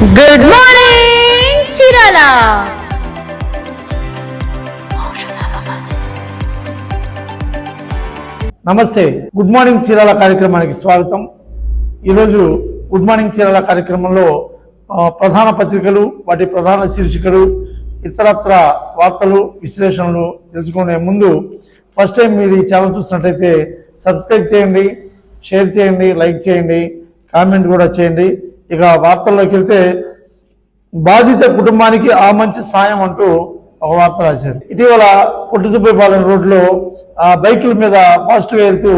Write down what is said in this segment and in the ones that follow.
Good morning Chirala నమస్తే. Good morning Chirala కార్యక్రమానికి స్వాగతం. ఈరోజు గుడ్ మార్నింగ్ చీరాల కార్యక్రమంలో ప్రధాన పత్రికలు వాటి ప్రధాన శీర్షికలు ఇతరత్ర వార్తలు విశ్లేషణలు తెలుసుకునే ముందు ఫస్ట్ టైం మీరు ఈ ఛానల్ చూసినట్లయితే సబ్స్క్రైబ్ చేయండి షేర్ చేయండి లైక్ చేయండి కామెంట్ కూడా చేయండి. ఇక వార్తల్లోకి వెళ్తే బాధిత కుటుంబానికి ఆ మంచి సాయం అంటూ ఒక వార్త రాశారు. ఇటీవల పుట్టుసుబ్బైపాలెం రోడ్లో ఆ బైకుల మీద పాజిటివ్ వెళ్తూ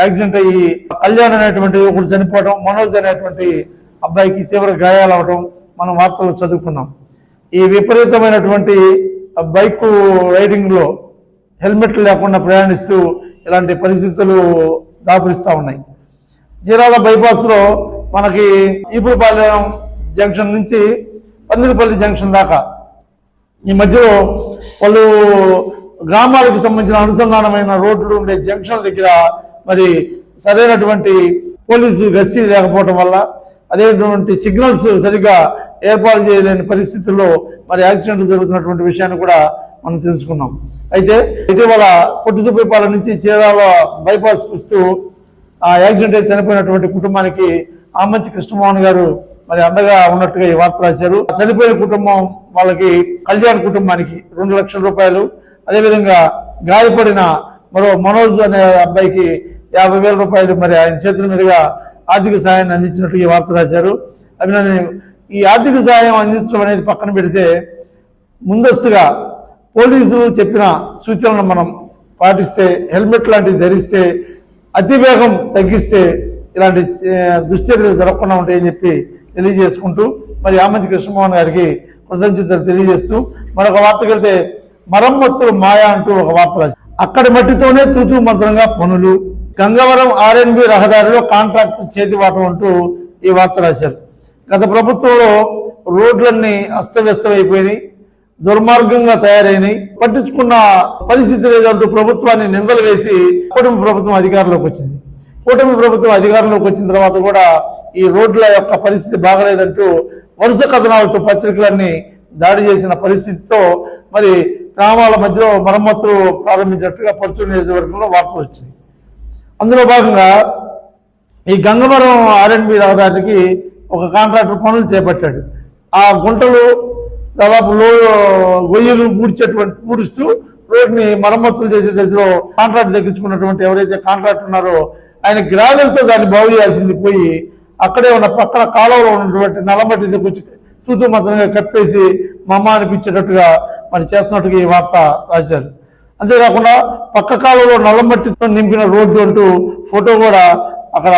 యాక్సిడెంట్ అయ్యి కళ్యాణ్ అనేటువంటి ఒకడు చనిపోవడం మనోజ్ అనేటువంటి అబ్బాయికి తీవ్ర గాయాలు అవడం మనం వార్తలు చదువుకున్నాం. ఈ విపరీతమైనటువంటి బైక్ రైడింగ్లో హెల్మెట్లు లేకుండా ప్రయాణిస్తూ ఇలాంటి పరిస్థితులు దాపురిస్తూ ఉన్నాయి. జీరాల బైపాస్లో మనకి ఈపులపాలెం జంక్షన్ నుంచి పందిరిపల్లి జంక్షన్ దాకా. ఈ మధ్యలో వాళ్ళు గ్రామాలకు సంబంధించిన అనుసంధానమైన రోడ్లు ఉండే జంక్షన్ దగ్గర మరి సరైనటువంటి పోలీసు గస్తీ లేకపోవడం వల్ల అదేటువంటి సిగ్నల్స్ సరిగ్గా ఏర్పాటు చేయలేని పరిస్థితుల్లో మరి యాక్సిడెంట్లు జరుగుతున్నటువంటి విషయాన్ని కూడా మనం తెలుసుకున్నాం. అయితే ఇటీవల పొట్టుసుపేపాల నుంచి చీరాల బైపాస్ వస్తూ ఆ యాక్సిడెంట్ అయి చనిపోయినటువంటి కుటుంబానికి ఆమంచి కృష్ణమోహన్ గారు మరి అండగా ఉన్నట్టుగా ఈ వార్త రాశారు. చనిపోయిన కుటుంబం వాళ్ళకి కళ్యాణ్ కుటుంబానికి రెండు లక్షల రూపాయలు. అదేవిధంగా గాయపడిన మరో మనోజ్ అనే అబ్బాయికి యాభై వేల రూపాయలు మరి ఆయన చేతుల మీదుగా ఆర్థిక సహాయాన్ని అందించినట్టు ఈ వార్త రాశారు. అభినందన ఈ ఆర్థిక సహాయం అందించడం అనేది పక్కన పెడితే ముందస్తుగా పోలీసులు చెప్పిన సూచనలను మనం పాటిస్తే హెల్మెట్ లాంటివి ధరిస్తే అతివేగం తగ్గిస్తే ఇలాంటి దుశ్చర్యలు జరగకుండా ఉంటాయని చెప్పి తెలియజేసుకుంటూ మరి ఆమంచి కృష్ణమోహన్ గారికి కృతజ్ఞతలు తెలియజేస్తూ మరొక వార్తకి వెళ్తే మరమ్మత్తులు మాయా అంటూ ఒక వార్త రాశారు. అక్కడి మట్టితోనే తూతూ మంత్రంగా పనులు గంగవరం ఆర్ఎన్బి రహదారిలో కాంట్రాక్ట్ చేతివాటం అంటూ ఈ వార్త రాశారు. గత ప్రభుత్వంలో రోడ్లన్నీ అస్తవ్యస్తమైపోయినాయి దుర్మార్గంగా తయారైనాయి పట్టించుకున్న పరిస్థితి లేదంటూ ప్రభుత్వాన్ని నిందలు వేసి కుటుంబ ప్రభుత్వం అధికారంలోకి వచ్చింది. కూటమి ప్రభుత్వం అధికారంలోకి వచ్చిన తర్వాత కూడా ఈ రోడ్ల యొక్క పరిస్థితి బాగలేదంటూ వరుస కథనాలతో పత్రికలన్నీ దాడి చేసిన పరిస్థితితో మరి గ్రామాల మధ్యలో మరమ్మతులు ప్రారంభించినట్టుగా పరుచూరు నియోజకవర్గంలో వార్తలు వచ్చింది అందులో భాగంగా ఈ గంగవరం ఆర్ఎన్బి రహదారికి ఒక కాంట్రాక్టర్ పనులు చేపట్టాడు. ఆ గుంటలు దాదాపు లో గొయ్యలు పూడ్చేటువంటి పూడుస్తూ రోడ్ని మరమ్మతులు చేసే దశలో కాంట్రాక్ట్ దక్కించుకున్నటువంటి ఎవరైతే కాంట్రాక్ట్ ఉన్నారో ఆయన గ్రావెల్తో దాన్ని బాగు చేయాల్సింది పోయి అక్కడే ఉన్న పక్కన కాలువలో ఉన్నటువంటి నల్లమట్టి దగ్గర తూతూ మాత్రంగా కప్పేసి మమ్మ అనిపించేటట్టుగా మరి చేస్తున్నట్టుగా ఈ వార్త రాశారు. అంతేకాకుండా పక్క కాలంలో నల్లమట్టితో నింపిన రోడ్డు అంటూ ఫోటో కూడా అక్కడ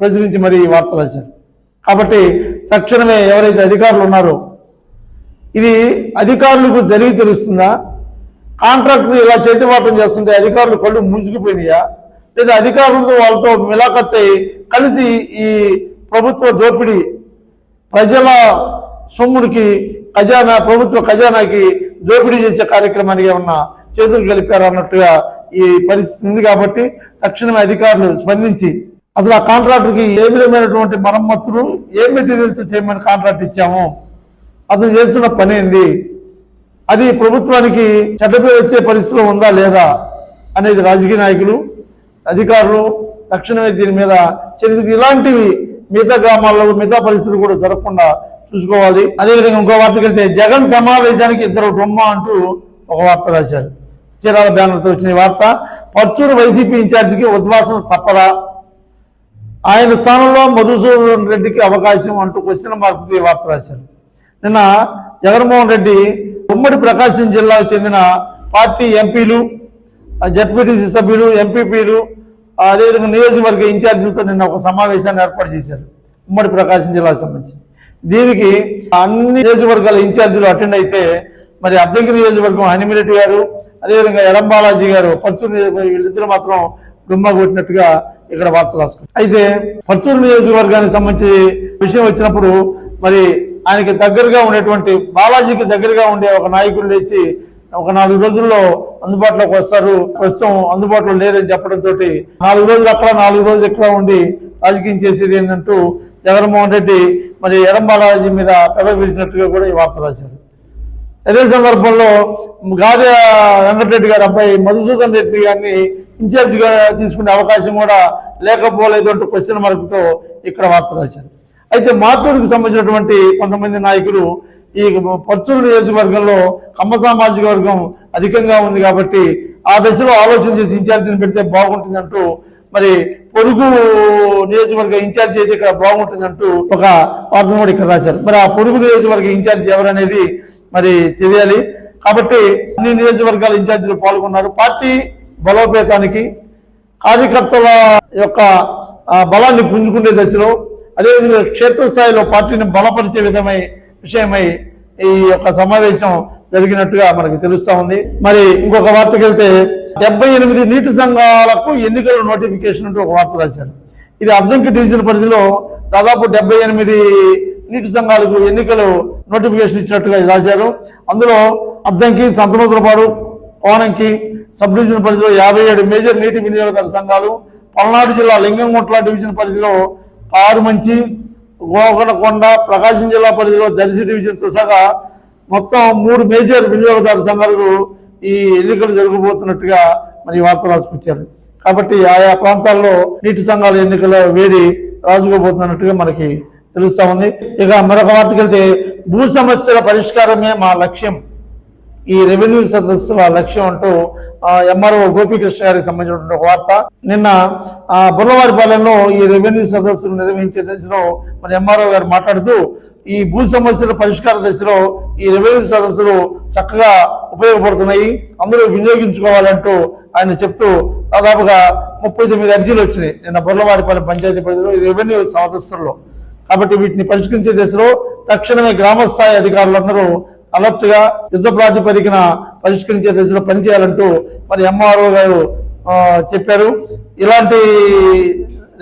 ప్రచురించి మరి ఈ వార్త రాశారు. కాబట్టి తక్షణమే ఎవరైతే అధికారులు ఉన్నారో ఇది అధికారులకు జరిగి తెలుస్తుందా? కాంట్రాక్టర్ ఇలా చేతివాటం చేస్తుంటే అధికారులు కళ్ళు మూసుకుపోయినాయా లేదా అధికారులతో వాళ్ళతో మిలాఖత్తై కలిసి ఈ ప్రభుత్వ దోపిడీ ప్రజల సొమ్మునికి ఖజానా ప్రభుత్వ ఖజానాకి దోపిడీ చేసే కార్యక్రమానికి ఏమన్నా చేతులు కలిపారు అన్నట్టుగా ఈ పరిస్థితి ఉంది కాబట్టి తక్షణమే అధికారులు స్పందించి అసలు ఆ కాంట్రాక్టర్కి ఏ విధమైనటువంటి మరమ్మతులు ఏ మెటీరియల్స్ చేయమని కాంట్రాక్ట్ ఇచ్చాము? అసలు చేస్తున్న పని ఏంది? అది ప్రభుత్వానికి చెడ్డ వచ్చే పరిస్థితిలో ఉందా లేదా అనేది రాజకీయ నాయకులు అధికారులు తక్షణమే దీని మీద చర్యలు ఇలాంటివి మిగతా గ్రామాల్లో మిగతా పరిస్థితులు కూడా జరగకుండా చూసుకోవాలి. అదేవిధంగా ఇంకో వార్తకి వెళ్తే జగన్ సమావేశానికి ఇద్దరు బొమ్మ అంటూ ఒక వార్త రాశారు. చీరాల బ్యానర్తో వచ్చిన వార్త పర్చూరు వైసీపీ ఇన్ఛార్జికి ఉద్వాసన తప్పదా? ఆయన స్థానంలో మధుసూదన్ రెడ్డికి అవకాశం అంటూ క్వశ్చన్ మార్క్ ఈ వార్త రాశారు. నిన్న జగన్మోహన్ రెడ్డి ఉమ్మడి ప్రకాశం జిల్లాకు చెందిన పార్టీ ఎంపీలు జడ్పీటీసీ సభ్యులు ఎంపీపీలు అదేవిధంగా నియోజకవర్గ ఇన్ఛార్జీలతో నిన్న ఒక సమావేశాన్ని ఏర్పాటు చేశారు. ఉమ్మడి ప్రకాశం జిల్లాకు సంబంధించి. దీనికి అన్ని నియోజకవర్గాల ఇన్ఛార్జీలు అటెండ్ అయితే మరి అద్దెంకి నియోజకవర్గం హనిమిరెడ్డి గారు అదేవిధంగా ఎడం బాలాజీ గారు పర్చూరు వీళ్ళిద్దరు మాత్రం డుమ్మా కొట్టినట్టుగా ఇక్కడ వార్తలు రాసుకున్నారు. అయితే పర్చూరు నియోజకవర్గానికి సంబంధించి విషయం వచ్చినప్పుడు మరి ఆయనకి దగ్గరగా ఉండేటువంటి బాలాజీకి దగ్గరగా ఉండే ఒక నాయకుడు లేచి ఒక నాలుగు రోజుల్లో అందుబాటులోకి వస్తారు. ప్రస్తుతం అందుబాటులో లేరని చెప్పడంతో నాలుగు రోజులు అక్కడ నాలుగు రోజులు ఇక్కడ ఉండి రాజకీయం చేసేది ఏంటంటూ జగన్మోహన్ రెడ్డి మరి ఎడంబాలాజీ మీద పెదవి విరిచినట్టుగా కూడా ఈ వార్త రాశారు. అదే సందర్భంలో గాది వెంకటరెడ్డి గారి అబ్బాయి మధుసూదన్ రెడ్డి గారిని ఇన్ఛార్జిగా తీసుకునే అవకాశం కూడా లేకపోలేదు అంటూ క్వశ్చన్ మార్కుతో ఇక్కడ వార్త రాశారు. అయితే మార్టూరుకు సంబంధించినటువంటి కొంతమంది నాయకులు ఈ పర్చూరు నియోజకవర్గంలో కమ్మ సామాజిక వర్గం అధికంగా ఉంది కాబట్టి ఆ దశలో ఆలోచన చేసి ఇన్ఛార్జిని పెడితే బాగుంటుందంటూ మరి పొరుగు నియోజకవర్గ ఇన్ఛార్జ్ అయితే ఇక్కడ బాగుంటుందంటూ ఒక వార్తను కూడా ఇక్కడ రాశారు. మరి ఆ పొరుగు నియోజకవర్గ ఇన్ఛార్జ్ ఎవరనేది మరి తెలియాలి. కాబట్టి అన్ని నియోజకవర్గాల ఇన్ఛార్జీలు పాల్గొన్నారు. పార్టీ బలోపేతానికి కార్యకర్తల యొక్క బలాన్ని పుంజుకునే దశలో అదేవిధంగా క్షేత్రస్థాయిలో పార్టీని బలపరిచే విధమై విషయమై ఈ యొక్క సమావేశం జరిగినట్టుగా మనకి తెలుస్తా ఉంది. మరి ఇంకొక వార్తకి వెళ్తే డెబ్బై ఎనిమిది నీటి సంఘాలకు ఎన్నికల నోటిఫికేషన్ అంటూ ఒక వార్త రాశారు. ఇది అద్దంకి డివిజన్ పరిధిలో దాదాపు డెబ్బై ఎనిమిది నీటి సంఘాలకు ఎన్నికలు నోటిఫికేషన్ ఇచ్చినట్టుగా రాశారు. అందులో అద్దంకి సంతనూతలపాడు కోనంకి సబ్ డివిజన్ పరిధిలో యాభై ఏడు మేజర్ నీటి వినియోగదారు సంఘాలు పల్నాడు జిల్లా లింగంగుంట్ల డివిజన్ పరిధిలో కారుమంచి గోకనకొండ ప్రకాశం జిల్లా పరిధిలో దర్శి డివిజన్తో సహా మొత్తం మూడు మేజర్ వినియోగదారు సంఘాలకు ఈ ఎన్నికలు జరగబోతున్నట్టుగా మరి వార్త రాసుకొచ్చారు. కాబట్టి ఆయా ప్రాంతాల్లో నీటి సంఘాల ఎన్నికల వేడి రాజుకోబోతున్నట్టుగా మనకి తెలుస్తా ఉంది. ఇక మరొక వార్తకెళ్తే భూ సమస్యల పరిష్కారమే మా లక్ష్యం. ఈ రెవెన్యూ సదస్సుల లక్ష్యం అంటూ ఎంఆర్ఓ గోపీకృష్ణ గారికి సంబంధించినటువంటి ఒక వార్త. నిన్న బుర్రవారిపాలెంలో ఈ రెవెన్యూ సదస్సులు నిర్వహించే దశలో మన ఎంఆర్ఓ గారు మాట్లాడుతూ ఈ భూ సమస్యల పరిష్కార దశలో ఈ రెవెన్యూ సదస్సులు చక్కగా ఉపయోగపడుతున్నాయి అందరూ వినియోగించుకోవాలంటూ ఆయన చెప్తూ దాదాపుగా ముప్పై తొమ్మిది అర్జీలు వచ్చినాయి నిన్న బుర్రవారిపాలెం పంచాయతీ పరిధిలో ఈ రెవెన్యూ సదస్సుల్లో. కాబట్టి వీటిని పరిష్కరించే దశలో తక్షణమే గ్రామ స్థాయి అధికారులందరూ అలర్ట్గా యుద్ధ ప్రాతిపదికన పరిష్కరించే దశలో పనిచేయాలంటూ మరి ఎంఆర్ఓ గారు చెప్పారు. ఇలాంటి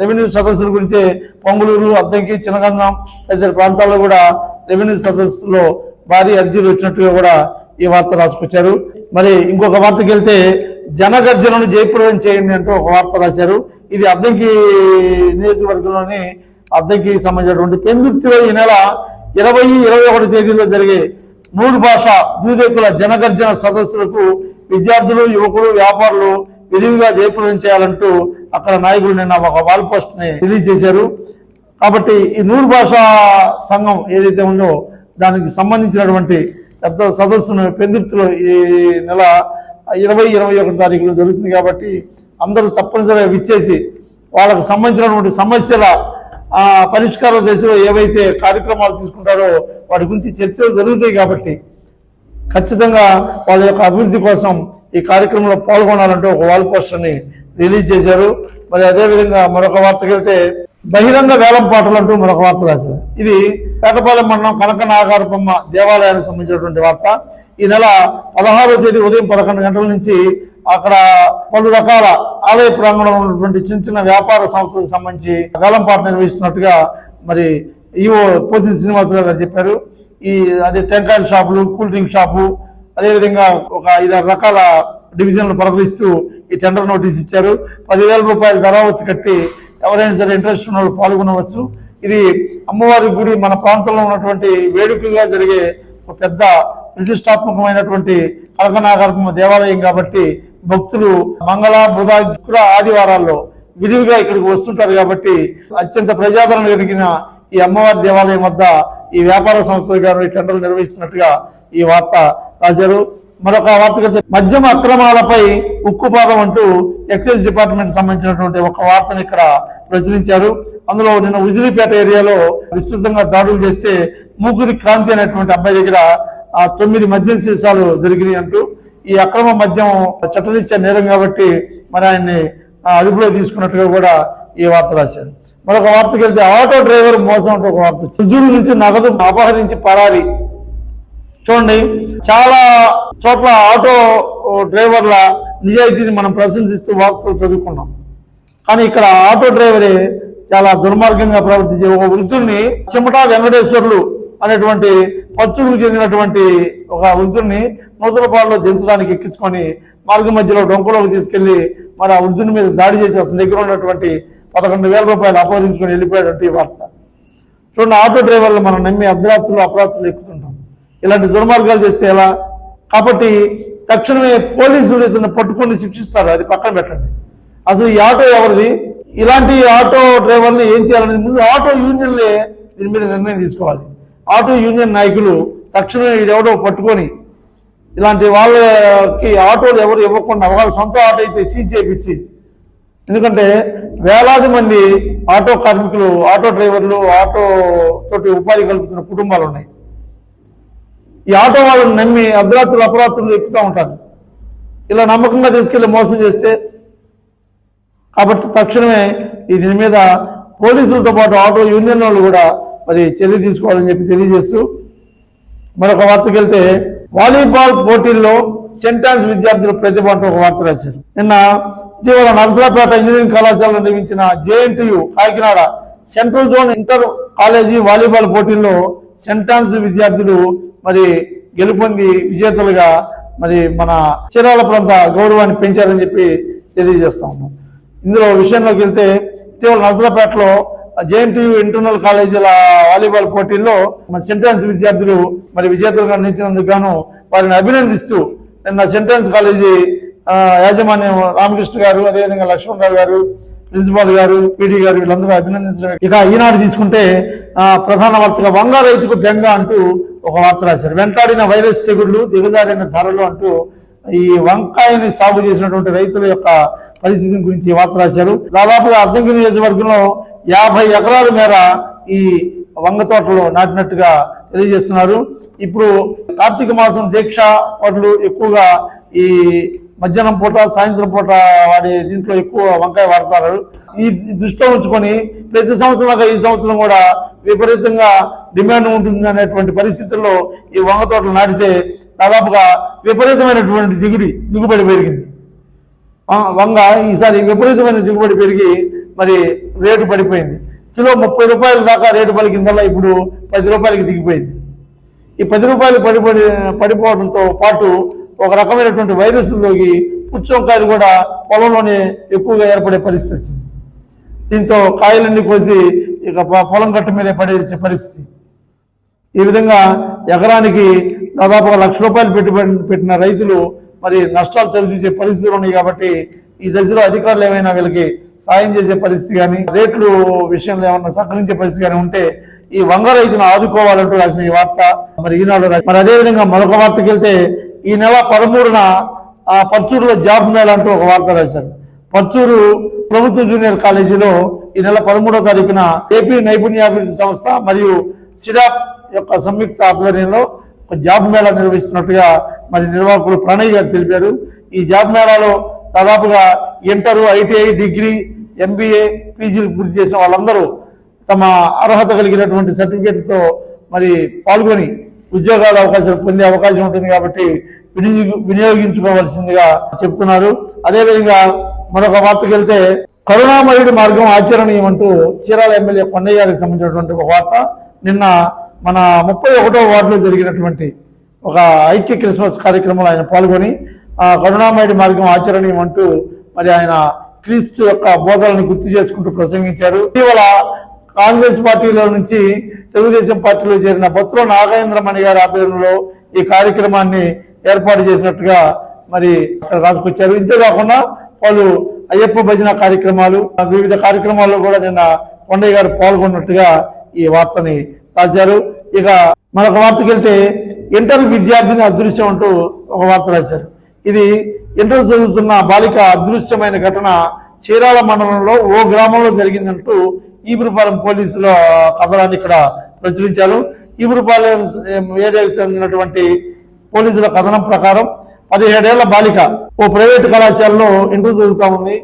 రెవెన్యూ సదస్సుల గురించి పొంగులూరు అద్దంకి చినగంగం తదితర ప్రాంతాల్లో కూడా రెవెన్యూ సదస్సులో భారీ అర్జీలు వచ్చినట్టుగా కూడా ఈ వార్త రాసుకొచ్చారు. మరి ఇంకొక వార్తకి వెళ్తే జనగర్జనను జయప్రదం చేయండి అంటూ ఒక వార్త రాశారు. ఇది అద్దంకి నియోజకవర్గంలోని అద్దంకి సంబంధించినటువంటి పెందుర్తిలో ఈ నెల ఇరవై ఇరవై ఒకటి తేదీలో జరిగే మూడు భాష భూదేకుల జనగర్జన సదస్సులకు విద్యార్థులు యువకులు వ్యాపారులు విరివిగా జయప్రదం చేయాలంటూ అక్కడ నాయకులు నిన్న ఒక వాల్ పోస్ట్ని రిలీజ్ చేశారు. కాబట్టి ఈ నూరు భాషా సంఘం ఏదైతే ఉందో దానికి సంబంధించినటువంటి పెద్ద సదస్సును పెందుర్తిలో ఈ నెల ఇరవై ఇరవై ఒకటి తారీఖులో జరుగుతుంది కాబట్టి అందరూ తప్పనిసరిగా విచ్చేసి వాళ్ళకు సంబంధించినటువంటి సమస్యల పరిష్కార దశలో ఏవైతే కార్యక్రమాలు తీసుకుంటారో వాటి గురించి చర్చలు జరుగుతాయి కాబట్టి ఖచ్చితంగా వాళ్ళ యొక్క అభివృద్ధి కోసం ఈ కార్యక్రమంలో పాల్గొనాలంటూ ఒక వాల్ పోస్టర్ని రిలీజ్ చేశారు. మరి అదేవిధంగా మరొక వార్తకి వెళ్తే బహిరంగ వేలం పాటలు అంటూ మరొక వార్త రాశారు. ఇది పేటపాలెం మండలం కనక నాగారపమ్మ దేవాలయానికి సంబంధించినటువంటి వార్త. ఈ నెల పదహారవ తేదీ ఉదయం పదకొండు గంటల నుంచి అక్కడ పలు రకాల ఆలయ ప్రాంగణంలో ఉన్నటువంటి చిన్న చిన్న వ్యాపార సంస్థలకు సంబంధించి వేలం పాట నిర్వహిస్తున్నట్టుగా మరి ఈవో పోతిన శ్రీనివాసరావు గారు చెప్పారు. ఈ అదే టెంకాయల షాపులు కూల్ డ్రింక్ షాపు అదేవిధంగా ఒక ఐదారు రకాల డివిజన్లు ప్రకటిస్తూ ఈ టెండర్ నోటీస్ ఇచ్చారు. పదివేల రూపాయల ధరావత్తు కట్టి ఎవరైనా సరే ఇంట్రెస్ట్ ఉన్న వాళ్ళు పాల్గొనవచ్చు. ఇది అమ్మవారి గుడి మన ప్రాంతంలో ఉన్నటువంటి వేడుకగా జరిగే ఒక పెద్ద ప్రతిష్టాత్మకమైనటువంటి కనకనాగరమ్మ దేవాలయం కాబట్టి భక్తులు మంగళ బుధ ఆదివారాల్లో విరివిగా ఇక్కడికి వస్తుంటారు కాబట్టి అత్యంత ప్రజాదరణ కలిగిన ఈ అమ్మవారి దేవాలయం వద్ద ఈ వ్యాపార సంస్థలు గారు టెండర్లు నిర్వహిస్తున్నట్టుగా ఈ వార్త రాశారు. మరొక వార్త మద్యం అక్రమాలపై ఉక్కుపాదం అంటూ ఎక్సైజ్ డిపార్ట్మెంట్ సంబంధించినటువంటి ఒక వార్తను ఇక్కడ ప్రచురించారు. అందులో నిన్న ఉజిలిపేట ఏరియాలో విస్తృతంగా దాడులు చేస్తే మూకురి క్రాంతి అనేటువంటి అబ్బాయి దగ్గర ఆ తొమ్మిది మద్యం సీసాలు దొరికినాయి అంటూ ఈ అక్రమ మద్యం చట్టరీత్యా నేరం కాబట్టి మరి ఆయన్ని అదుపులో తీసుకున్నట్టుగా కూడా ఈ వార్త రాశారు. మరొక వార్తకి వెళ్తే ఆటో డ్రైవర్ మోసం అంటూ ఒక వార్త సుజూరు నుంచి నగదు అపహరించి పరారి. చూడండి చాలా చోట్ల ఆటో డ్రైవర్ల నిజాయితీని మనం ప్రశంసిస్తూ వార్తలు చదువుకున్నాం. కానీ ఇక్కడ ఆటో డ్రైవరే చాలా దుర్మార్గంగా ప్రవర్తించే ఒక వృద్ధుడిని చిమటా వెంకటేశ్వర్లు అనేటువంటి పచ్చుకు చెందినటువంటి ఒక వృద్ధుడిని నూతలపాడులో దించడానికి ఎక్కించుకొని మార్గం మధ్యలో డొంకలోకి తీసుకెళ్ళి మరి ఆ వృద్ధుని మీద దాడి చేసి అతని దగ్గర ఉన్నటువంటి పదకొండు వేల రూపాయలు అపహరించుకొని వెళ్ళిపోయాడంటే ఈ వార్త. చూడండి ఆటో డ్రైవర్లు మనం నమ్మి అర్ధరాత్రులు అపరాత్రులు ఎక్కుతుంటాం. ఇలాంటి దుర్మార్గాలు చేస్తే ఎలా? కాబట్టి తక్షణమే పోలీసులు ఇతను పట్టుకొని శిక్షిస్తారు. అది పక్కన పెట్టండి. అసలు ఈ ఆటో ఎవరిది? ఇలాంటి ఆటో డ్రైవర్ని ఏం చేయాలనేది ముందు ఆటో యూనియన్లే దీని మీద నిర్ణయం తీసుకోవాలి. ఆటో యూనియన్ నాయకులు తక్షణమే ఎవడో పట్టుకొని ఇలాంటి వాళ్ళకి ఆటోలు ఎవరు ఇవ్వకుండా వాళ్ళ సొంత ఆటో అయితే సీజ్ చేయించి ఎందుకంటే వేలాది మంది ఆటో కార్మికులు ఆటో డ్రైవర్లు ఆటో తోటి ఉపాధి కల్పుతున్న కుటుంబాలు ఉన్నాయి. ఈ ఆటో వాళ్ళని నమ్మి అర్ధరాత్రులు అపరాత్రులు ఎక్కుతూ ఉంటారు. ఇలా నమ్మకంగా తీసుకెళ్ళి మోసం చేస్తే కాబట్టి తక్షణమే దీని మీద పోలీసులతో పాటు ఆటో యూనియన్ వాళ్ళు కూడా మరి చర్య తీసుకోవాలని చెప్పి తెలియజేస్తూ మరొక వార్తకెళ్తే వాలీబాల్ పోటీల్లో సెంటాన్స్ విద్యార్థుల ప్రతిభ అంటూ ఒక వార్త రాశారు. నిన్న ఇటీవల నరసరాపేట ఇంజనీరింగ్ కళాశాలలో నిర్మించిన JNTU Kakinada central zone inter college volleyball పోటీల్లో సెంటాన్స్ విద్యార్థులు మరి గెలుపొంది విజేతలుగా మరి మన చీరాల ప్రాంత గౌరవాన్ని పెంచారని చెప్పి తెలియజేస్తా ఉన్నాం. ఇందులో విషయంలోకి వెళ్తే ఇటీవల నరసరాపేటలో జేఎన్టీయు ఇంటర్నల్ కాలేజీల వాలీబాల్ పోటీల్లో మన సెంటెన్స్ విద్యార్థులు మరి విజేతలుగా నిలిచినందుకు గాను వారిని అభినందిస్తూ నిన్న సెంటెన్స్ కాలేజీ యాజమాన్యం రామకృష్ణ గారు అదేవిధంగా లక్ష్మణరావు గారు ప్రిన్సిపాల్ గారు పీడీ గారు వీళ్ళందరూ అభినందించడం. ఇక ఈనాడు తీసుకుంటే ప్రధాన వార్తగా వంగ రైతుకు బెంగ అంటూ ఒక వార్త రాశారు. వెంటాడిన వైరస్ తెగుళ్ళు దిగజారిన ధరలు అంటూ ఈ వంకాయని సాగు చేసినటువంటి రైతుల యొక్క పరిస్థితిని గురించి వార్త రాశారు. దాదాపుగా అర్ధంకి నియోజకవర్గంలో యాభై ఎకరాల మేర ఈ వంగ తోటలు నాటినట్టుగా తెలియజేస్తున్నారు. ఇప్పుడు కార్తీక మాసం దీక్ష పనులు ఎక్కువగా ఈ మధ్యాహ్నం పూట సాయంత్రం పూట వాడే దీంట్లో ఎక్కువ వంకాయ వాడతారు. ఈ దృష్టిలో ఉంచుకొని ప్రతి సంవత్సరం ఈ సంవత్సరం కూడా విపరీతంగా డిమాండ్ ఉంటుంది అనేటువంటి పరిస్థితుల్లో ఈ వంగ తోటలు నాటితే దాదాపుగా విపరీతమైనటువంటి దిగుడి దిగుబడి పెరిగింది. వంగ ఈసారి విపరీతమైన దిగుబడి పెరిగి మరి రేటు పడిపోయింది. కిలో ముప్పై రూపాయల దాకా రేటు పలికిందల్లా ఇప్పుడు పది రూపాయలకి దిగిపోయింది. ఈ పది రూపాయలు పడిపడి పడిపోవడంతో పాటు ఒక రకమైనటువంటి వైరస్లోకి పుచ్చొంకాయలు కూడా పొలంలోనే ఎక్కువగా ఏర్పడే పరిస్థితి వచ్చింది. దీంతో కాయలన్నీ కోసి ఇక పొలం గట్టు మీద పడేసే పరిస్థితి. ఈ విధంగా ఎకరానికి దాదాపుగా లక్ష రూపాయలు పెట్టుబడి పెట్టిన రైతులు మరి నష్టాలు చవిచూసే పరిస్థితులు ఉన్నాయి కాబట్టి ఈ దశలో అధికారులు ఏమైనా వీళ్ళకి సాయం చేసే పరిస్థితి కానీ రేట్లు విషయంలో ఏమన్నా సహకరించే పరిస్థితి కానీ ఉంటే ఈ వంగ రైతును ఆదుకోవాలంటూ రాసిన ఈ వార్త. మరి ఈనాడు మరి అదేవిధంగా మరొక వార్తకి వెళ్తే ఈ నెల పదమూడున ఆ పర్చూరులో జాబ్ మేళ అంటూ ఒక వార్త రాశారు. పర్చూరు ప్రభుత్వ జూనియర్ కాలేజీలో ఈ నెల పదమూడో తారీఖున ఏపీ నైపుణ్యాభివృద్ధి సంస్థ మరియు సిడాప్ యొక్క సంయుక్త ఆధ్వర్యంలో ఒక జాబ్ మేళా నిర్వహిస్తున్నట్టుగా మరి నిర్వాహకులు ప్రణయ్ గారు తెలిపారు. ఈ జాబ్ మేళాలో దాదాపుగా ఇంటర్ ఐటీఐ డిగ్రీ ఎంబీఏ పీజీలు పూర్తి చేసిన వాళ్ళందరూ తమ అర్హత కలిగినటువంటి సర్టిఫికేట్తో మరి పాల్గొని ఉద్యోగాల అవకాశాలు పొందే అవకాశం ఉంటుంది కాబట్టి వినియోగి వినియోగించుకోవాల్సిందిగా చెప్తున్నారు. అదేవిధంగా మరొక వార్తకి వెళ్తే కరుణామయుడి మార్గం ఆచరణీయం అంటూ చీరాల ఎమ్మెల్యే కొండయ్య గారికి సంబంధించినటువంటి ఒక వార్త. నిన్న మన ముప్పై ఒకటో వార్డులో జరిగినటువంటి ఒక ఐక్య క్రిస్మస్ కార్యక్రమంలో ఆయన పాల్గొని కరుణామయుడి మార్గం ఆచరణీయం అంటూ మరి ఆయన క్రీస్తు యొక్క బోధనని గుర్తు చేసుకుంటూ ప్రసంగించారు. ఇటీవల కాంగ్రెస్ పార్టీలో నుంచి తెలుగుదేశం పార్టీలో చేరిన బొత్తుల నాగేంద్రమణి గారి ఆధ్వర్యంలో ఈ కార్యక్రమాన్ని ఏర్పాటు చేసినట్టుగా మరి అక్కడ రాసుకొచ్చారు. ఇంతేకాకుండా వాళ్ళు అయ్యప్ప భజన కార్యక్రమాలు వివిధ కార్యక్రమాల్లో కూడా నిన్న కొండయ్య గారు పాల్గొన్నట్టుగా ఈ వార్తని రాశారు. ఇక మరొక వార్తకి వెళ్తే ఇంటర్ విద్యార్థిని అదృశ్యం అంటూ ఒక వార్త రాశారు. ఇది ఇంటర్ చదువుతున్న బాలిక అదృశ్యమైన ఘటన చీరాల మండలంలో ఓ గ్రామంలో జరిగిందంటూ ఈపురపాలెం పోలీసుల కథనాన్ని ఇక్కడ ప్రచురించారు. ఈపురపాలెం ఏరియాకు చెందినటువంటి పోలీసుల కథనం ప్రకారం పదిహేడేళ్ళ బాలిక ఓ ప్రైవేట్ కళాశాలలో ఇంటర్ చదువుతా ఉంది.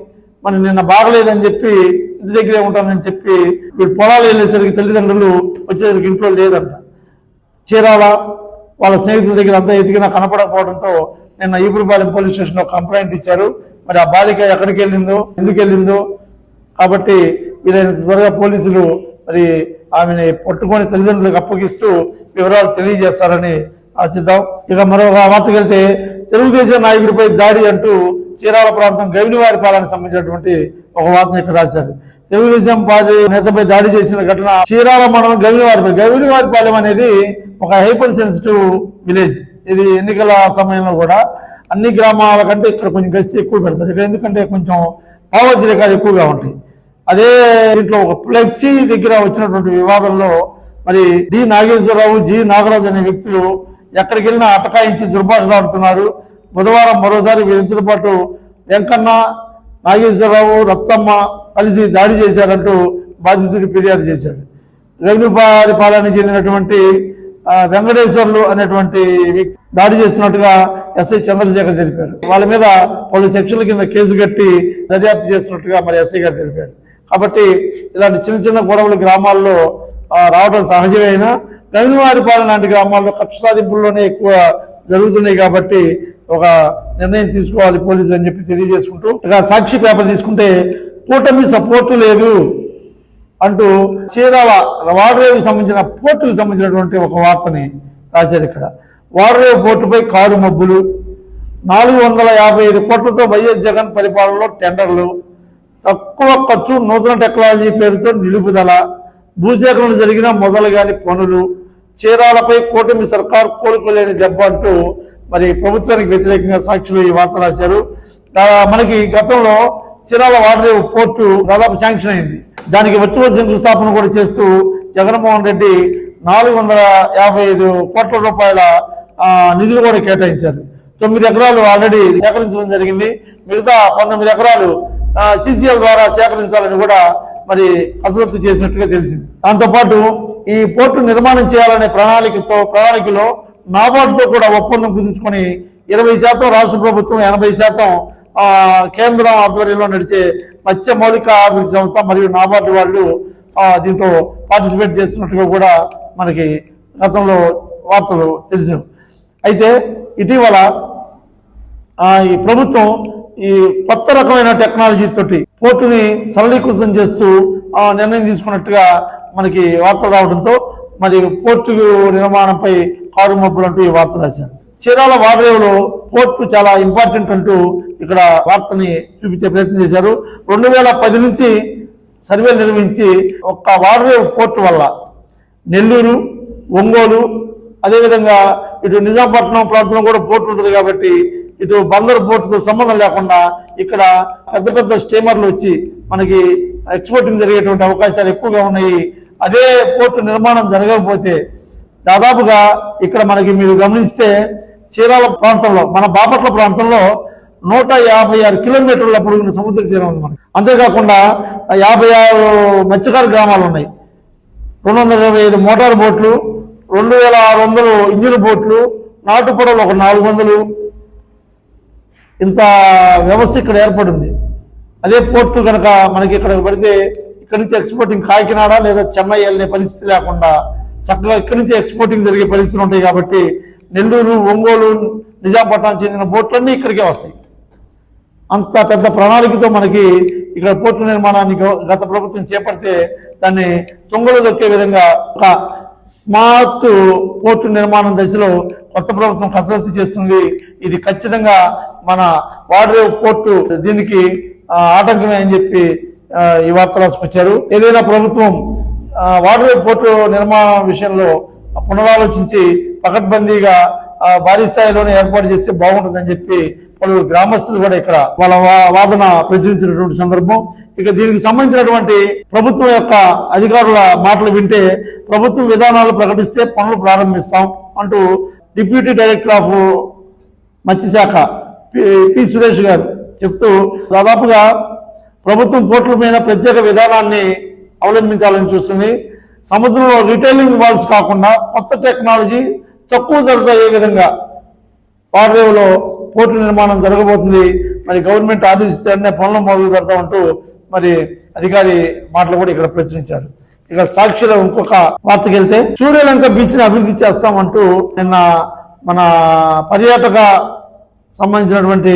మరి నిన్న బాగలేదని చెప్పి ఇంటి దగ్గరే ఉంటానని చెప్పి వీడు పొలాలు వెళ్ళేసరికి తల్లిదండ్రులు వచ్చేసరికి ఇంట్లో లేదంట. చీరాల వాళ్ళ స్నేహితుల దగ్గర అంతా ఎతికినా కనపడకపోవడంతో నిన్న ఈపురపాలెం పోలీస్ స్టేషన్లో కంప్లైంట్ ఇచ్చారు. మరి ఆ బాలిక ఎక్కడికి వెళ్ళిందో ఎందుకు వెళ్ళిందో? కాబట్టి వీలైనంత త్వరగా పోలీసులు మరి ఆమెని పట్టుకొని తల్లిదండ్రులకు అప్పగిస్తూ వివరాలు తెలియజేస్తారని ఆశిద్దాం. ఇక మరొక వార్తకి వెళ్తే తెలుగుదేశం నాయకుడిపై దాడి అంటూ చీరాల ప్రాంతం గవినివారి పాలనకు సంబంధించినటువంటి ఒక వార్త ఇక్కడ రాశారు. తెలుగుదేశం పార్టీ నేతపై దాడి చేసిన ఘటన చీరాల మండలం గవినివారిపాలెం. గవినివారిపాలెం అనేది ఒక హైపర్ సెన్సిటివ్ విలేజ్. ఇది ఎన్నికల సమయంలో కూడా అన్ని గ్రామాల కంటే ఇక్కడ కొంచెం గస్తీ ఎక్కువ పెడతారు. ఇక్కడ ఎందుకంటే కొంచెం భావోద్రేకాలు ఎక్కువగా ఉంటాయి. అదే దీంట్లో ఒక ఫ్లెక్సీ దగ్గర వచ్చినటువంటి వివాదంలో మరి డి నాగేశ్వరరావు జి నాగరాజు అనే వ్యక్తులు ఎక్కడికి వెళ్ళినా అటకాయించి దుర్భాషలాడుతున్నారు. బుధవారం మరోసారి వీరిద్దరి పాటు వెంకన్న నాగేశ్వరరావు రత్తమ్మ కలిసి దాడి చేశారంటూ బాధితుడు ఫిర్యాదు చేశాడు రెవెన్యూ పాలనకి చెందినటువంటి వెంకటేశ్వర్లు అనేటువంటి వ్యక్తి దాడి చేసినట్టుగా ఎస్ఐ చంద్రశేఖర్ తెలిపారు. వాళ్ళ మీద పలు సెక్షన్ల కింద కేసు కట్టి దర్యాప్తు చేసినట్టుగా మరి ఎస్ఐ గారు తెలిపారు. కాబట్టి ఇలాంటి చిన్న చిన్న గొడవలు గ్రామాల్లో రావడం సహజమైన గవినవారిపాలెం లాంటి గ్రామాల్లో కక్ష సాధింపుల్లోనే ఎక్కువ జరుగుతున్నాయి కాబట్టి ఒక నిర్ణయం తీసుకోవాలి పోలీసులు అని చెప్పి తెలియజేసుకుంటూ సాక్షి పేపర్ తీసుకుంటే కూటమి సపోర్టు లేదు. అంటూ చీరాల వాడరేవుకి సంబంధించిన పోర్టుకు సంబంధించినటువంటి ఒక వార్తని రాశారు ఇక్కడ. వాడరేవు పోర్టుపై కారు మబ్బులు నాలుగు వందల యాభై ఐదు కోట్లతో వైఎస్ జగన్ పరిపాలనలో టెండర్లు తక్కువ ఖర్చు నూతన టెక్నాలజీ పేరుతో నిలుపుదల భూసేకరణ జరిగిన మొదలుగాని పనులు చీరాలపై కూటమి సర్కార్ కోలుకోలేని దెబ్బ అంటూ మరి ప్రభుత్వానికి వ్యతిరేకంగా సాక్షులు ఈ వార్త రాశారు. మనకి గతంలో చీరాల వాటర్ పోర్టు దాదాపు శాంక్షన్ అయింది. దానికి వర్చువల్ శంకుస్థాపన కూడా చేస్తూ జగన్మోహన్ రెడ్డి నాలుగు వందల యాభై ఐదు కోట్ల రూపాయల నిధులు కూడా కేటాయించారు. తొమ్మిది ఎకరాలు ఆల్రెడీ సేకరించడం జరిగింది. మిగతా పంతొమ్మిది ఎకరాలు సిసిఎల్ ద్వారా సేకరించాలని కూడా మరి కసరత్తు చేసినట్టుగా తెలిసింది. దాంతోపాటు ఈ పోర్టు నిర్మాణం చేయాలనే ప్రణాళికతో ప్రణాళికలో నాబార్డుతో కూడా ఒప్పందం కుదుర్చుకొని ఇరవై శాతం రాష్ట్ర ప్రభుత్వం ఎనభై శాతం కేంద్రం ఆధ్వర్యంలో నడిచే మత్స్య మౌలిక అభివృద్ధి సంస్థ మరియు నాబార్డు వాళ్ళు దీంట్లో పార్టిసిపేట్ చేస్తున్నట్టుగా కూడా మనకి గతంలో వార్తలు తెలిసాం అయితే ఇటీవల ఈ ప్రభుత్వం ఈ కొత్త రకమైన టెక్నాలజీ తోటి పోర్టుని సరళీకృతం చేస్తూ నిర్ణయం తీసుకున్నట్టుగా మనకి వార్తలు రావడంతో మరి పోర్టు నిర్మాణంపై కారు మబ్బులు అంటూ ఈ వార్త రాశారు. చీరాల వాడరేవులో పోర్టు చాలా ఇంపార్టెంట్ అంటూ ఇక్కడ వార్తని చూపించే ప్రయత్నం చేశారు. రెండు వేల పది నుంచి సర్వే నిర్వహించి ఒక్క వాడరేవు పోర్టు వల్ల నెల్లూరు ఒంగోలు అదేవిధంగా ఇటు నిజాంపట్నం ప్రాంతంలో కూడా పోర్టు ఉంటుంది కాబట్టి ఇటు బందర్ పోర్టుతో సంబంధం లేకుండా ఇక్కడ పెద్ద పెద్ద స్టీమర్లు వచ్చి మనకి ఎక్స్పోర్టింగ్ జరిగేటువంటి అవకాశాలు ఎక్కువగా ఉన్నాయి. అదే పోర్టు నిర్మాణం జరగకపోతే దాదాపుగా ఇక్కడ మనకి మీరు గమనిస్తే చీరాల ప్రాంతంలో మన బాపట్ల ప్రాంతంలో నూట యాభై ఆరు కిలోమీటర్ల పొడుగున సముద్ర తీరం ఉంది మనకి. అంతేకాకుండా యాభై ఆరు మత్స్యకార గ్రామాలు ఉన్నాయి. రెండు వందల ఇరవై ఐదు మోటార్ బోట్లు రెండు వేల ఆరు వందలు ఇంజిన్ బోట్లు నాటు పొడవులు ఒక నాలుగు వందలు. ఇంత వ్యవస్థ ఇక్కడ ఏర్పడింది. అదే పోర్టు కనుక మనకి ఇక్కడ పడితే ఇక్కడి నుంచి ఎక్స్పోర్టింగ్ కాకినాడ లేదా చెన్నై వెళ్ళే పరిస్థితి లేకుండా చక్కగా ఇక్కడి నుంచి ఎక్స్పోర్టింగ్ జరిగే పరిస్థితులు ఉంటాయి కాబట్టి నెల్లూరు ఒంగోలు నిజాంపట్నం చెందిన బోట్లన్నీ ఇక్కడికే వస్తాయి. అంత పెద్ద ప్రణాళికతో మనకి ఇక్కడ పోర్టు నిర్మాణాన్ని గత ప్రభుత్వం చేపడితే దాన్ని తుంగలు దొక్కే విధంగా ఒక స్మార్ట్ పోర్టు నిర్మాణం దశలో కొత్త ప్రభుత్వం కసరత్తు చేస్తుంది. ఇది ఖచ్చితంగా మన వాడరేవు పోర్టు దీనికి ఆటంకమే అని చెప్పి ఈ వార్త రాసుకొచ్చారు ఏదైనా ప్రభుత్వం ఆ, వాడరేవు పోర్టు నిర్మాణం విషయంలో పునరాలోచించి పకడ్బందీగా భారీ స్థాయిలోనే ఏర్పాటు చేస్తే బాగుంటుందని చెప్పి పలువురు గ్రామస్తులు కూడా ఇక్కడ వాళ్ళ వాదన ప్రచురించినటువంటి సందర్భం. ఇక దీనికి సంబంధించినటువంటి ప్రభుత్వం యొక్క అధికారుల మాటలు వింటే ప్రభుత్వ విధానాలు ప్రకటిస్తే పనులు ప్రారంభిస్తాం అంటూ డిప్యూటీ డైరెక్టర్ ఆఫ్ మత్స్యశాఖ పి పి సురేష్ గారు చెప్తూ దాదాపుగా ప్రభుత్వం పోర్టుల మీద ప్రత్యేక విధానాన్ని అవలంబించాలని చూస్తుంది. సముద్రంలో రిటైలింగ్ వాల్స్ కాకుండా కొత్త టెక్నాలజీ తక్కువ ధరతో అయ్యే విధంగా? వాడరేవులో పోర్టు నిర్మాణం జరగబోతుంది. మరి గవర్నమెంట్ ఆదేశిస్తే పనులు మొదలు పెడతామంటూ మరి అధికారి మాటలు కూడా ఇక్కడ ప్రచురించారు. ఇక సాక్షిలో ఇంకొక వార్తకి వెళ్తే సూర్యలంక బీచ్ని అభివృద్ధి చేస్తామంటూ నిన్న మన పర్యాటక సంబంధించినటువంటి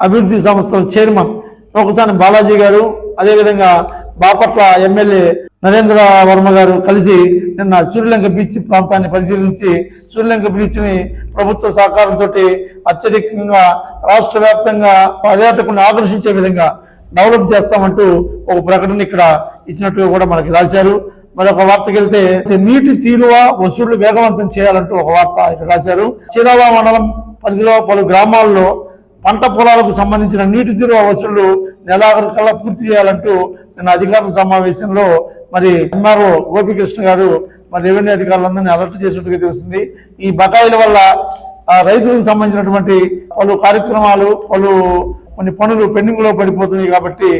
అభివృద్ధి సంస్థల చైర్మన్ ఒకసారి బాలాజీ గారు అదేవిధంగా బాపట్ల ఎమ్మెల్యే నరేంద్ర వర్మ గారు కలిసి నిన్న సూర్యలంక బీచ్ ప్రాంతాన్ని పరిశీలించి సూర్యలంక బీచ్ని ప్రభుత్వ సహకారంతో అత్యధికంగా రాష్ట్ర వ్యాప్తంగా పర్యాటకులను ఆకర్షించే విధంగా డెవలప్ చేస్తామంటూ ఒక ప్రకటన ఇక్కడ ఇచ్చినట్టుగా కూడా మనకి రాశారు. మరి ఒక వార్తకి వెళ్తే నీటి తీరువ వసూళ్ళు వేగవంతం చేయాలంటూ ఒక వార్త ఇక్కడ రాశారు. చీరాల మండలం పరిధిలో పలు గ్రామాల్లో పంట పొలాలకు సంబంధించిన నీటి తీరువ వసూళ్ళు నెలాఖరు కల్లా పూర్తి చేయాలంటూ నిన్న అధికారుల సమావేశంలో మరి ఎంఆర్ఓ గోపికృష్ణ గారు మరి రెవెన్యూ అధికారులందరినీ అలర్ట్ చేసినట్టుగా తెలుస్తుంది. ఈ బకాయిల వల్ల రైతులకు సంబంధించినటువంటి పలు కార్యక్రమాలు పలు కొన్ని పనులు పెండింగ్లో పడిపోతున్నాయి కాబట్టి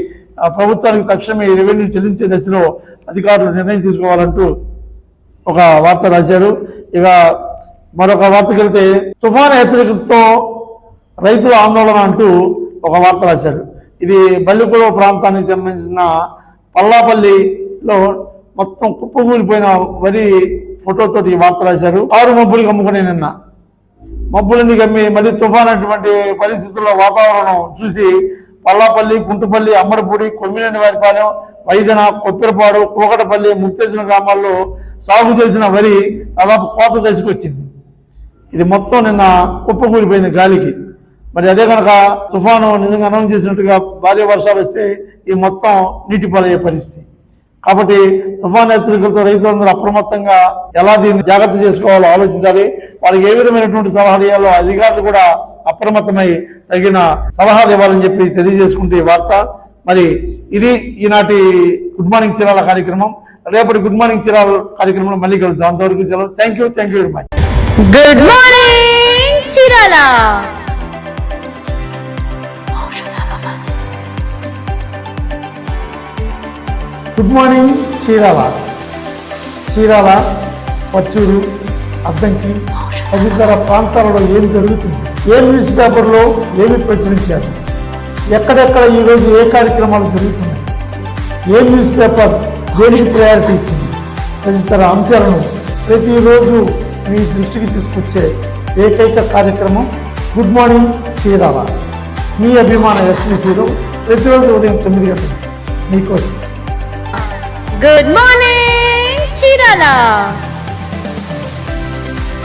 ప్రభుత్వానికి తక్షణమే రెవెన్యూ చెల్లించే దశలో అధికారులు నిర్ణయం తీసుకోవాలంటూ ఒక వార్త రాశారు. ఇక మరొక వార్తకి వెళ్తే తుఫాను హెచ్చరికతో రైతుల ఆందోళన అంటూ ఒక వార్త రాశారు. ఇది బల్లిగూడ ప్రాంతానికి సంబంధించిన పల్లాపల్లి లో మొత్తం కుప్పకూలిపోయిన వరి ఫోటోతో ఈ వార్త రాశారు. ఆరు మబ్బులు కమ్ముకునే నిన్న. మబ్బులని గమ్మి మళ్ళీ తుఫాన్ అటువంటి పరిస్థితుల్లో వాతావరణం చూసి పల్లాపల్లి గుంటుపల్లి అమ్మడిపూడి కొమ్మినేని వారిపాలెం వైదన కొప్పిరపాడు కూకటపల్లి ముత్తేసిన గ్రామాల్లో సాగు చేసిన వరి దాదాపు కోత దశకు వచ్చింది. ఇది మొత్తం నిన్న కుప్పకూలిపోయింది గాలికి. మరి అదే కనుక తుఫాను నిజంగా అనౌన్స్ చేసినట్టుగా భారీ వర్షాలు వస్తే ఈ మొత్తం నీటి పాలయ్యే పరిస్థితి. కాబట్టి తుఫాన్ హెచ్చరికలతో రైతులందరూ అప్రమత్తంగా ఎలా దీన్ని జాగ్రత్త చేసుకోవాలో ఆలోచించాలి. వాళ్ళకి ఏ విధమైనటువంటి సలహాలు ఇవ్వాలో అధికారులు కూడా అప్రమత్తమై తగిన సలహాలు ఇవ్వాలని చెప్పి తెలియజేసుకుంటే ఈ వార్త. మరి ఇది ఈనాటి గుడ్ మార్నింగ్ చీరాల కార్యక్రమం. రేపటి గుడ్ మార్నింగ్ చీరాల కార్యక్రమంలో మళ్ళీ కలుద్దాం. అంతవరకు సెలవు. Thank you thank you very much good morning Chirala good morning Chirala Chirala Parchur Addanki తదితర ప్రాంతాలలో ఏం జరుగుతుంది? ఏ న్యూస్ పేపర్లో ఏమి ప్రచురించారు? ఎక్కడెక్కడ ఈరోజు ఏ కార్యక్రమాలు జరుగుతున్నాయి? ఏ న్యూస్ పేపర్ దేనికి ప్రయారిటీ ఇచ్చింది? తదితర అంశాలను ప్రతిరోజు మీ దృష్టికి తీసుకొచ్చే ఏకైక కార్యక్రమం గుడ్ మార్నింగ్ చీరాల మీ అభిమాన ఎస్విసిలో ప్రతిరోజు ఉదయం తొమ్మిది గంటలు మీకోసం. Good morning Chirala